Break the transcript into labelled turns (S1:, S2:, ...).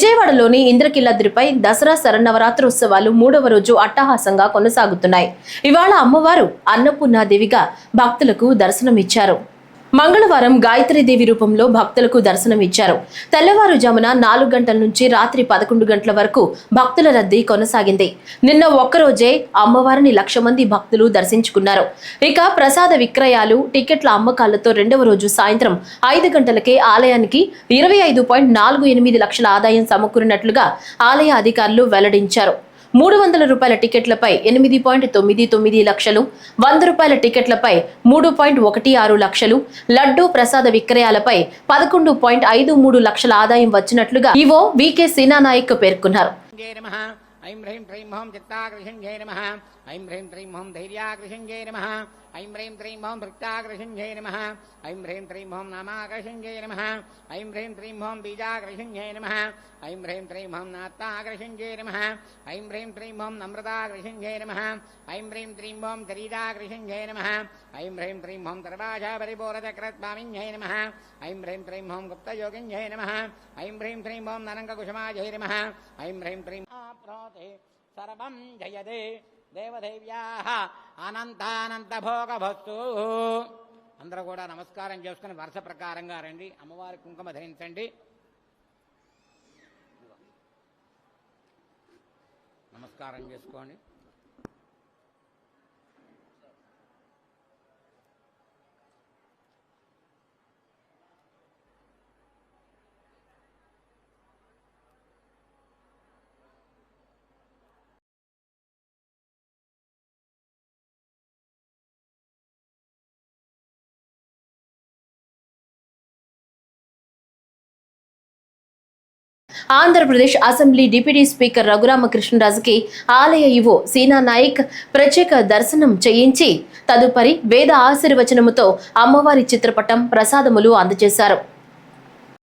S1: విజయవాడలోని ఇంద్రకిల్లద్రిపై దసరా శరన్నవరాత్రోత్సవాలు మూడవ రోజు అట్టహాసంగా కొనసాగుతున్నాయి. ఇవాళ అమ్మవారు అన్నపూర్ణాదేవిగా భక్తులకు దర్శనమిచ్చారు. మంగళవారం గాయత్రీదేవి రూపంలో భక్తులకు దర్శనమిచ్చారు. తెల్లవారుజామున నాలుగు గంటల నుంచి రాత్రి పదకొండు గంటల వరకు భక్తుల రద్దీ కొనసాగింది. నిన్న ఒక్కరోజే అమ్మవారిని లక్ష మంది భక్తులు దర్శించుకున్నారు. ఇక ప్రసాద విక్రయాలు టికెట్ల అమ్మకాలతో రెండవ రోజు సాయంత్రం ఐదు గంటలకే ఆలయానికి ఇరవై ఐదు పాయింట్ నాలుగు ఎనిమిది లక్షల ఆదాయం సమకూరినట్లుగా ఆలయ అధికారులు వెల్లడించారు. మూడు వందల రూపాయల టికెట్లపై ఎనిమిది పాయింట్ తొమ్మిది తొమ్మిది లక్షలు వంద రూపాయల టికెట్లపై మూడు పాయింట్ ఒకటి ఆరు లక్షలు లడ్డూ ప్రసాద విక్రయాలపై పదకొండు పాయింట్ ఐదు మూడు లక్షల ఆదాయం వచ్చినట్లుగా ఈవో వికే నాయక్ పేర్కొన్నారు.
S2: ऐं ह्रीं ह्रीं हौं जक्ताकृषिञ्जय नमः ऐं ह्रीं ह्रीं हौं धैर्याकृषिञ्जय नमः ऐं ह्रीं ह्रीं हौं भृक्ताकृषिञ्जय नमः ऐं ह्रीं ह्रीं हौं नामाकृषिञ्जय नमः ऐं ह्रीं ह्रीं हौं बीजाकृषिञ्जय नमः ऐं ह्रीं ह्रीं हौं नात्ताकृषिञ्जय नमः ऐं ह्रीं ह्रीं हौं नम्रताकृषिञ्जय नमः ऐं ह्रीं ह्रीं हौं शरीराकृषिञ्जय नमः ऐं ह्रीं ह्रीं हौं सर्वाशापरिपूरचक्रस्वामिञ्जय नमः ऐं ह्रीं ह्रीं हौं गुप्तयोगिञ्जय नमः ऐं ह्रीं ह्रीं हौं नरङ्गकुशमाजय नमः ऐं ह्रीं ह्रीं ఐం సర్వం జయదే దేవదేవ్యా అనంతానంత భోగభస్తు అందరూ కూడా నమస్కారం చేసుకుని వరుస ప్రకారంగా రండి. అమ్మవారి కుంకుమ ధరించండి. నమస్కారం చేసుకోండి.
S1: ఆంధ్రప్రదేశ్ అసెంబ్లీ డిప్యూటీ స్పీకర్ రఘురామకృష్ణరాజుకి ఆలయ ఇవో సీనా నాయక్ ప్రత్యేక దర్శనం చేయించి తదుపరి వేద ఆశీర్వచనముతో అమ్మవారి చిత్రపటం ప్రసాదములు అందజేశారు.